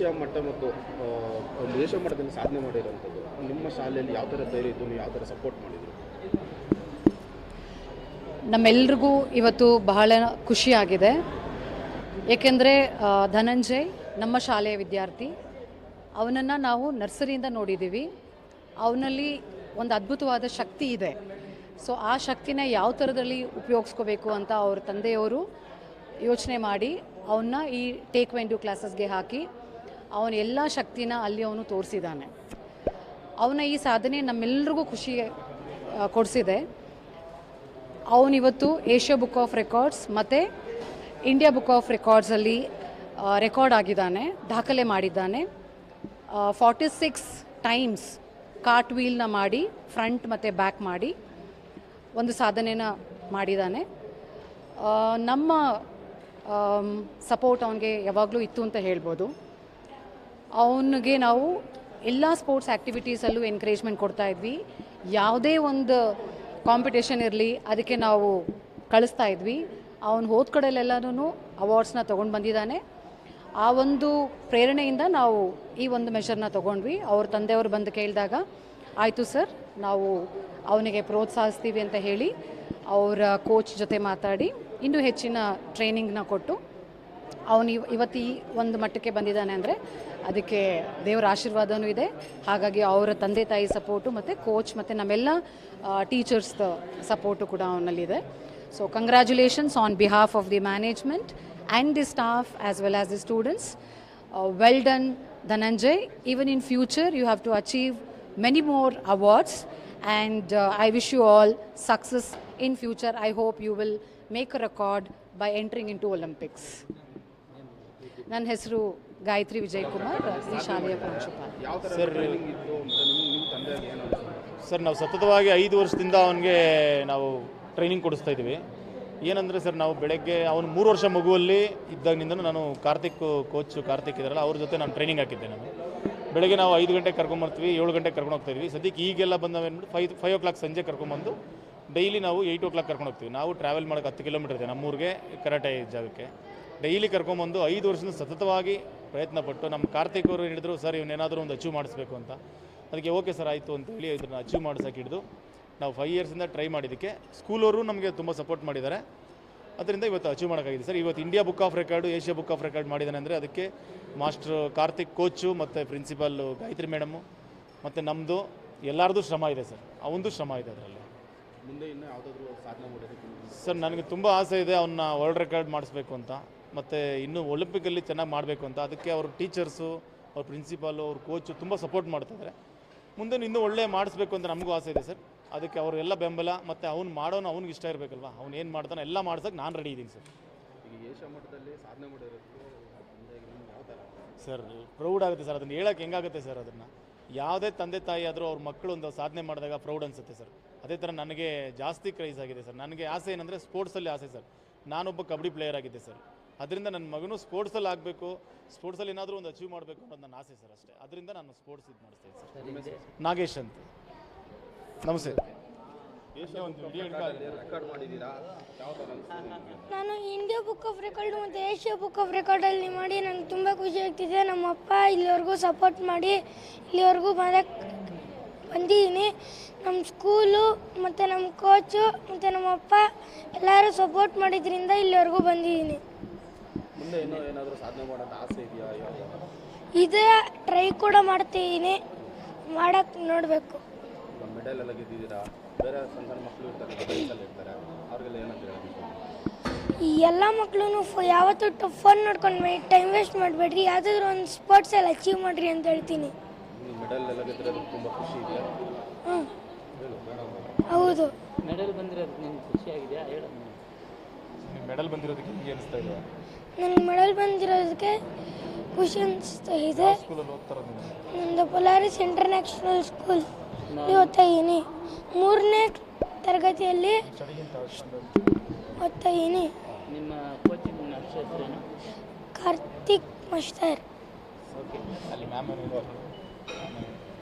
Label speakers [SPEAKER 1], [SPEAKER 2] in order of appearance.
[SPEAKER 1] ದೇಶ ಮಟ್ಟ ಮತ್ತು ದೇಶ ಮಟ್ಟದಲ್ಲಿ ಸಾಧನೆ ನಿಮ್ಮ ಶಾಲೆಯಲ್ಲಿ ಯಾವ ಥರ ಧೈರ್ಯ ಯಾವ ಥರ ಸಪೋರ್ಟ್ ಮಾಡಿದ್ರು?
[SPEAKER 2] ನಮ್ಮೆಲ್ರಿಗೂ ಇವತ್ತು ಬಹಳ ಖುಷಿಯಾಗಿದೆ ಏಕೆಂದರೆ ಧನಂಜಯ್, ನಮ್ಮ ಶಾಲೆಯ ವಿದ್ಯಾರ್ಥಿ, ಅವನನ್ನು ನಾವು ನರ್ಸರಿಯಿಂದ ನೋಡಿದ್ದೀವಿ. ಅವನಲ್ಲಿ ಒಂದು ಅದ್ಭುತವಾದ ಶಕ್ತಿ ಇದೆ. ಸೊ ಆ ಶಕ್ತಿನ ಯಾವ ಥರದಲ್ಲಿ ಉಪಯೋಗಿಸ್ಕೋಬೇಕು ಅಂತ ಅವ್ರ ತಂದೆಯವರು ಯೋಚನೆ ಮಾಡಿ, ಅವನ್ನ ಈ ಟೇಕ್ ವೆಂಡ್ಯೂ ಕ್ಲಾಸಸ್ಗೆ ಹಾಕಿ ಅವನ ಎಲ್ಲ ಶಕ್ತಿನ ಅಲ್ಲಿ ಅವನು ತೋರಿಸಿದ್ದಾನೆ ಅವನ ಈ ಸಾಧನೆ ನಮ್ಮೆಲ್ರಿಗೂ ಖುಷಿ ಕೊಡಿಸಿದೆ. ಅವನಿವತ್ತು ಏಷ್ಯಾ ಬುಕ್ ಆಫ್ ರೆಕಾರ್ಡ್ಸ್ ಮತ್ತು ಇಂಡಿಯಾ ಬುಕ್ ಆಫ್ ರೆಕಾರ್ಡ್ಸಲ್ಲಿ ರೆಕಾರ್ಡ್ ಆಗಿದ್ದಾನೆ, ದಾಖಲೆ ಮಾಡಿದ್ದಾನೆ. ಫಾರ್ಟಿ ಸಿಕ್ಸ್ ಟೈಮ್ಸ್ ಕಾರ್ಟ್ ವೀಲ್ನ ಮಾಡಿ, ಫ್ರಂಟ್ ಮತ್ತು ಬ್ಯಾಕ್ ಮಾಡಿ, ಒಂದು ಸಾಧನೆನ ಮಾಡಿದ್ದಾನೆ ನಮ್ಮ ಸಪೋರ್ಟ್ ಅವನಿಗೆ ಯಾವಾಗಲೂ ಇತ್ತು ಅಂತ ಹೇಳ್ಬೋದು. ಅವನಿಗೆ ನಾವು ಎಲ್ಲ ಸ್ಪೋರ್ಟ್ಸ್ ಆ್ಯಕ್ಟಿವಿಟೀಸಲ್ಲೂ ಎನ್ಕರೇಜ್ಮೆಂಟ್ ಕೊಡ್ತಾ ಇದ್ವಿ. ಯಾವುದೇ ಒಂದು ಕಾಂಪಿಟೇಷನ್ ಇರಲಿ, ಅದಕ್ಕೆ ನಾವು ಕಳಿಸ್ತಾ ಇದ್ವಿ. ಅವನು ಹೋದ ಕಡೆಯಲ್ಲೆಲ್ಲನೂ ಅವಾರ್ಡ್ಸ್ನ ತೊಗೊಂಡು ಬಂದಿದ್ದಾನೆ. ಆ ಒಂದು ಪ್ರೇರಣೆಯಿಂದ ನಾವು ಈ ಒಂದು ಮೆಷರ್ನ ತೊಗೊಂಡ್ವಿ. ಅವ್ರ ತಂದೆಯವರು ಬಂದು ಕೇಳಿದಾಗ, ಆಯಿತು ಸರ್ ನಾವು ಅವನಿಗೆ ಪ್ರೋತ್ಸಾಹಿಸ್ತೀವಿ ಅಂತ ಹೇಳಿ, ಅವರ ಕೋಚ್ ಜೊತೆ ಮಾತಾಡಿ, ಇನ್ನೂ ಹೆಚ್ಚಿನ ಟ್ರೈನಿಂಗ್ನ ಕೊಟ್ಟು ಅವನು ಇವ್ ಇವತ್ತು ಈ ಒಂದು ಮಟ್ಟಕ್ಕೆ ಬಂದಿದ್ದಾನೆ ಅಂದರೆ ಅದಕ್ಕೆ ದೇವರ ಆಶೀರ್ವಾದವೂ ಇದೆ. ಹಾಗಾಗಿ ಅವರ ತಂದೆ ತಾಯಿ ಸಪೋರ್ಟು ಮತ್ತು ಕೋಚ್ ಮತ್ತು ನಮ್ಮೆಲ್ಲ ಟೀಚರ್ಸ್ ಸಪೋರ್ಟು ಕೂಡ ಅವನಲ್ಲಿದೆ. So congratulations on behalf of the management and the staff as well as the students well done Dhananjay even in future you have to achieve many more awards and I wish you all success in future I hope you will make a record by entering in to Olympics. ನನ್ನ ಹೆಸರು ಗಾಯತ್ರಿ ವಿಜಯ್ ಕುಮಾರ್ ಈ ಶಾಲೆಯ ಪ್ರಾಂಶುಪಾಲ.
[SPEAKER 1] ಏನು
[SPEAKER 3] sir ನಾವು ಸತತವಾಗಿ ಐದು ವರ್ಷದಿಂದ ಅವನಿಗೆ ನಾವು ಟ್ರೈನಿಂಗ್ ಕೊಡಿಸ್ತಾ ಇದ್ದೀವಿ. ಏನಂದರೆ ಸರ್ ನಾವು ಬೆಳಗ್ಗೆ ಅವನು ಮೂರು ವರ್ಷ ಮಗುವಲ್ಲಿ ಇದ್ದಾಗಿನಿಂದ ನಾನು ಕಾರ್ತಿಕ್ ಕೋಚ್ ಕಾರ್ತಿಕ್ ಇದ್ದಾರಲ್ಲ ಅವ್ರ ಜೊತೆ ನಾನು ಟ್ರೈನಿಂಗ್ ಹಾಕಿದ್ದೆ ನಾನು. ಬೆಳಗ್ಗೆ ನಾವು ಐದು ಗಂಟೆಗೆ ಕರ್ಕೊಂಬರ್ತೀವಿ ಏಳು ಗಂಟೆಗೆ ಕರ್ಕೊಂಡು ಹೋಗ್ತಾ ಇದ್ವಿ ಸದ್ಯಕ್ಕೆ ಈಗೆಲ್ಲ ಬಂದವೇನ್ಬಿಟ್ಟು ಫೈವ್ ಫೈವ್ ಓ ಕ್ಲಾಕ್ ಸಂಜೆ ಕರ್ಕೊಂಬಂದು ಡೈಲಿ ನಾವು ಏಯ್ಟ್ ಓ ಕ್ಲಾಕ್ ಕರ್ಕೊಂಡು ಹೋಗ್ತೀವಿ. ನಾವು ಟ್ರಾವೆಲ್ ಮಾಡೋಕೆ ಹತ್ತು ಕಿಲೋಮೀಟರ್ ಇದೆ ನಮ್ಮೂರಿಗೆ, ಕರಾಟೆ ಜಾಗಕ್ಕೆ. ಡೈಲಿ ಕರ್ಕೊಂಬಂದು ಐದು ವರ್ಷದಿಂದ ಸತತವಾಗಿ ಪ್ರಯತ್ನ ಪಟ್ಟು ನಮ್ಮ ಕಾರ್ತಿಕ್ ಅವರು ಹೇಳಿದ್ರು, ಸರ್, ಇವನೇನಾದರೂ ಒಂದು ಅಚೀವ್ ಮಾಡಿಸ್ಬೇಕು ಅಂತ. ಅದಕ್ಕೆ, ಓಕೆ ಸರ್, ಆಯಿತು ಅಂತೇಳಿ ಇದನ್ನು ಅಚೀವ್ ಮಾಡ್ಸೋಕೆ ಹಿಡಿದು ನಾವು ಫೈವ್ ಇಯರ್ಸಿಂದ ಟ್ರೈ ಮಾಡಿದ್ದಕ್ಕೆ. ಸ್ಕೂಲವರು ನಮಗೆ ತುಂಬ ಸಪೋರ್ಟ್ ಮಾಡಿದ್ದಾರೆ. ಅದರಿಂದ ಇವತ್ತು ಅಚೀವ್ ಮಾಡೋಕ್ಕಾಗಿದೆ. ಸರ್, ಇವತ್ತು India book of record Asia book of record ಮಾಡಿದ್ದಾನೆ ಅಂದರೆ ಅದಕ್ಕೆ ಮಾಸ್ಟರ್ ಕಾರ್ತಿಕ್ ಕೋಚು ಮತ್ತು ಪ್ರಿನ್ಸಿಪಾಲ್ ಗಾಯತ್ರಿ ಮೇಡಮು ಮತ್ತು ನಮ್ಮದು ಎಲ್ಲರದು ಶ್ರಮ ಇದೆ ಸರ್. ಅವಂದು ಶ್ರಮ ಇದೆ ಅದರಲ್ಲಿ.
[SPEAKER 1] ಮುಂದೆ ಇನ್ನೂ ಯಾವುದಾದ್ರೂ ಸಾಧನೆ ಮಾಡೋದಕ್ಕೆ
[SPEAKER 3] ಸರ್ ನನಗೆ ತುಂಬ ಆಸೆ ಇದೆ ಅವನ್ನ ವರ್ಲ್ಡ್ ರೆಕಾರ್ಡ್ ಮಾಡಿಸ್ಬೇಕು ಅಂತ. ಮತ್ತು ಇನ್ನೂ ಒಲಿಂಪಿಕಲ್ಲಿ ಚೆನ್ನಾಗಿ ಮಾಡಬೇಕು ಅಂತ. ಅದಕ್ಕೆ ಅವ್ರ ಟೀಚರ್ಸು ಅವ್ರ ಪ್ರಿನ್ಸಿಪಾಲು ಅವ್ರ ಕೋಚು ತುಂಬ ಸಪೋರ್ಟ್ ಮಾಡ್ತಿದ್ದಾರೆ ಮುಂದೆ ಇನ್ನೂ ಒಳ್ಳೆ ಮಾಡಿಸ್ಬೇಕು ಅಂತ ನಮಗೂ ಆಸೆ ಇದೆ ಸರ್. ಅದಕ್ಕೆ ಅವರೆಲ್ಲ ಬೆಂಬಲ ಮತ್ತು ಅವ್ನು ಮಾಡೋನು ಅವ್ನಿಗೆ ಇಷ್ಟ ಇರಬೇಕಲ್ವ? ಅವ್ನು ಏನು ಮಾಡ್ತಾನೆ ಎಲ್ಲ ಮಾಡ್ಸೋಕೆ ನಾನು ರೆಡಿ ಇದ್ದೀನಿ ಸರ್.
[SPEAKER 1] ಈಗ ಏಷ್ಯಾ ಮಟ್ಟದಲ್ಲಿ ಸಾಧನೆ ಮಾಡಿರೋದು
[SPEAKER 3] ಸರ್ ಪ್ರೌಡ್ ಆಗುತ್ತೆ ಸರ್. ಅದನ್ನು ಹೇಳೋಕೆ ಹೆಂಗಾಗುತ್ತೆ ಸರ್ ಅದನ್ನು? ಯಾವುದೇ ತಂದೆ ತಾಯಿ ಆದರೂ ಅವ್ರ ಮಕ್ಕಳು ಒಂದು ಸಾಧನೆ ಮಾಡಿದಾಗ ಪ್ರೌಡ್ ಅನಿಸುತ್ತೆ ಸರ್. ಅದೇ ಥರ ನನಗೆ ಜಾಸ್ತಿ ಕ್ರೈಸ್ ಆಗಿದೆ ಸರ್. ನನಗೆ ಆಸೆ ಏನಂದರೆ ಸ್ಪೋರ್ಟ್ಸಲ್ಲಿ ಆಸೆ ಸರ್. ನಾನೊಬ್ಬ ಕಬಡ್ಡಿ ಪ್ಲೇಯರ್ ಆಗಿದ್ದೆ ಸರ್. ಅದರಿಂದ ನನ್ನ ಮಗನು ಸ್ಪೋರ್ಟ್ಸಲ್ಲಿ ಆಗಬೇಕು ಸ್ಪೋರ್ಟ್ಸಲ್ಲಿ ಏನಾದರೂ ಒಂದು ಅಚೀವ್ ಮಾಡಬೇಕು ಅನ್ನೋದು ನನ್ನ ಆಸೆ ಸರ್ ಅಷ್ಟೇ. ಅದರಿಂದ ನಾನು ಸ್ಪೋರ್ಟ್ಸ್ ಇದು ಮಾಡ್ತೀನಿ ಸರ್. ನಾಗೇಶ್ ಅಂತ. ನಮಸ್ತೆ.
[SPEAKER 1] ಏಷ್ಯಾ ರೆಕಾರ್ಡ್ ಮಾಡಿದ್ದೀರಾ? ಯಾವ ಥರ ಅನಿಸ್ತಿದೆ ನಿಮಗೆ?
[SPEAKER 4] ನಾನು ಇಂಡಿಯಾ ಬುಕ್ ಆಫ್ ರೆಕಾರ್ಡ್ ಮತ್ತು ಏಷ್ಯಾ ಬುಕ್ ಆಫ್ ರೆಕಾರ್ಡಲ್ಲಿ ಮಾಡಿ ನಂಗೆ ತುಂಬ ಖುಷಿ ಆಗ್ತಿದೆ. ನಮ್ಮ ಅಪ್ಪ ಇಲ್ಲಿವರೆಗೂ ಸಪೋರ್ಟ್ ಮಾಡಿ ಇಲ್ಲಿವರೆಗೂ ಬರೋಕ್ಕೆ ಬಂದಿದ್ದೀನಿ. ನಮ್ಮ ಸ್ಕೂಲು ಮತ್ತು ನಮ್ಮ ಕೋಚು ಮತ್ತು ನಮ್ಮ ಅಪ್ಪ ಎಲ್ಲರೂ ಸಪೋರ್ಟ್ ಮಾಡಿದ್ರಿಂದ ಇಲ್ಲಿವರೆಗೂ ಬಂದಿದ್ದೀನಿ.
[SPEAKER 1] ಮುಂದೆ ಇನ್ನೂ ಏನಾದರೂ ಸಾಧನೆ ಮಾಡೋದು ಆಸೆ ಇದೆಯಾ? ಯಾವ
[SPEAKER 4] ಇದೇ ಟ್ರೈ ಕೂಡ ಮಾಡ್ತಿದ್ದೀನಿ. ಮಾಡಕ್ಕೆ ನೋಡಬೇಕು.
[SPEAKER 1] ಮೆಡಲ್ ಎಲ್ಲ ಗೆದ್ದಿದ್ದೀರಾ? ಬೇರೆ ಸಣ್ಣ ಸಣ್ಣ ಮಕ್ಕಳು ಇರ್ತಾರೆ ವಯಸ್ಸಲ್ಲಿ ಇರ್ತಾರೆ ಅವ್ರಿಗೆಲ್ಲ ಏನಂತ ಹೇಳೋದು
[SPEAKER 4] ಈ ಎಲ್ಲ ಮಕ್ಕಳು ಯಾವತ್ತೂ ಫೋನ್ ನೋಡ್ಕೊಂಡು ಟೈಮ್ ವೇಸ್ಟ್ ಮಾಡಬೇಡ್ರಿ. ಯಾವುದಾದ್ರೂ ಒಂದು ಸ್ಪೋರ್ಟ್ಸಲ್ಲಿ ಅಚೀವ್ ಮಾಡಿರಿ ಅಂತ ಹೇಳ್ತೀನಿ.
[SPEAKER 1] ಮೆಡಲ್ ಎಲ್ಲ ಗೆದ್ದಿರೋದು ತುಂಬ ಖುಷಿ
[SPEAKER 4] ಹ್ಞೂ ಹೌದು.
[SPEAKER 5] ಮೆಡಲ್ ಬಂದಿರೋದು ನಿಮ್ಗೆ ಖುಷಿಯಾಗಿದೆಯಾ ಹೇಳು
[SPEAKER 3] ನಿಮ್ಮ ಮೆಡಲ್ ಬಂದಿರೋದಕ್ಕೆ ನಿಮಗೆ ಅನಿಸ್ತಾ ಇದೆ
[SPEAKER 4] ನನಗೆ ಮೆಡಲ್ ಬಂದಿರೋದಕ್ಕೆ ಖುಷಿ ಅನಿಸ್ತಾ ಇದೆ.
[SPEAKER 3] ಸ್ಕೂಲಲ್ಲಿ?
[SPEAKER 4] ಪೊಲಾರಿಸ್ ಇಂಟರ್ನ್ಯಾಷನಲ್ ಸ್ಕೂಲ್ ಓದ್ತಾ ಇದ್ದೀನಿ ಮೂರನೇ ತರಗತಿಯಲ್ಲಿ ಓದ್ತಾ ಇದ್ದೀನಿ ಕಾರ್ತಿಕ್ ಮಾಸ್ಟರ್.
[SPEAKER 5] ಓಕೆ.
[SPEAKER 3] ಅಲ್ಲಿ ಮ್ಯಾಮ್